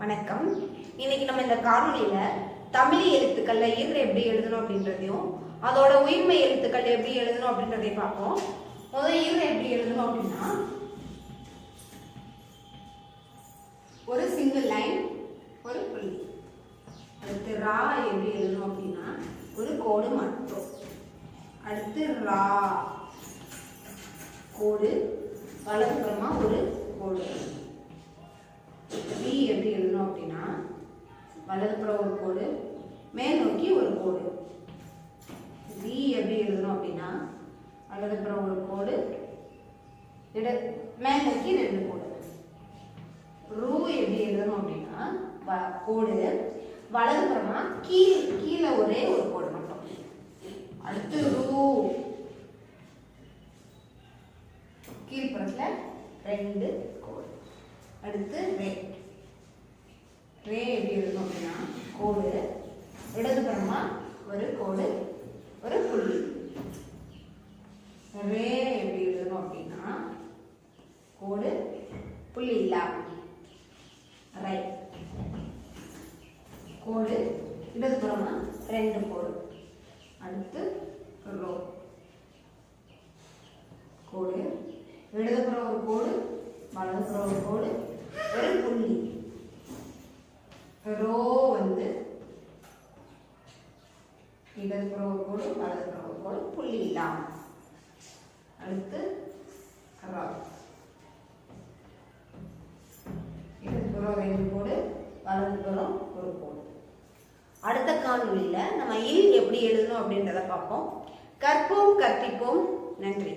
வணக்கம். இன்னைக்கு நம்ம இந்த காணொலியில தமிழ் எழுத்துக்கள்ல இர் எப்படி எழுதணும் அப்படின்றதையும் அதோட உயிர்மை எழுத்துக்கள் எப்படி எழுதணும் அப்படின்றதையும் பார்ப்போம். முதல் இர் எப்படி எழுதணும் அப்படின்னா ஒரு சிங்கிள் லைன் ஒரு புள்ளி. அடுத்து ரா எப்படி எழுதணும் அப்படின்னா ஒரு கோடு மட்டும். அடுத்து ரா. கோடு வலதுபுறமா ஒரு கோடு. வலதுபுறம் ஒரு கோடு மேல் நோக்கி ஒரு கோடு. வி எப்படி எழுதணும் அப்படின்னா வலதுபுறம் ஒரு கோடு இட மேல் நோக்கி ரெண்டு கோடு. ரூ எப்படி எழுதணும் அப்படின்னா வ- கோடு வலதுபுறமா கீழ் கீழே ஒரே ஒரு கோடு மட்டும். அடுத்து ரூ. கீழ்ப்புறத்தில் ரெண்டு கோடு. அடுத்து ரே. ரே எப்படி எழுதணும் அப்படின்னா கோடு இடதுபுறமா ஒரு கோடு ஒரு புள்ளி. ரே எப்படி எழுதணும் அப்படின்னா கோடு புள்ளி இல்லா. ரை கோடு இடதுபுறமா ரெண்டு கோடு. அடுத்து ரோ கோடு இடதுபுறம் ஒரு கோடு வலதுபுறம் ஒரு கோடு ஒரு புள்ளி. ரோ இடதுபுறம் ஒரு கோடு வலதுபுறம் ஒரு கோடு புள்ளி இல்லாம. அடுத்து ரா. இடதுபுறம் ரெண்டு கோடு வலதுபுறம் ஒரு கோடு. அடுத்த காணொளியில நம்ம இல் எப்படி எழுதணும் அப்படின்றத பார்ப்போம். கற்போம் கற்பிப்போம். நன்றி.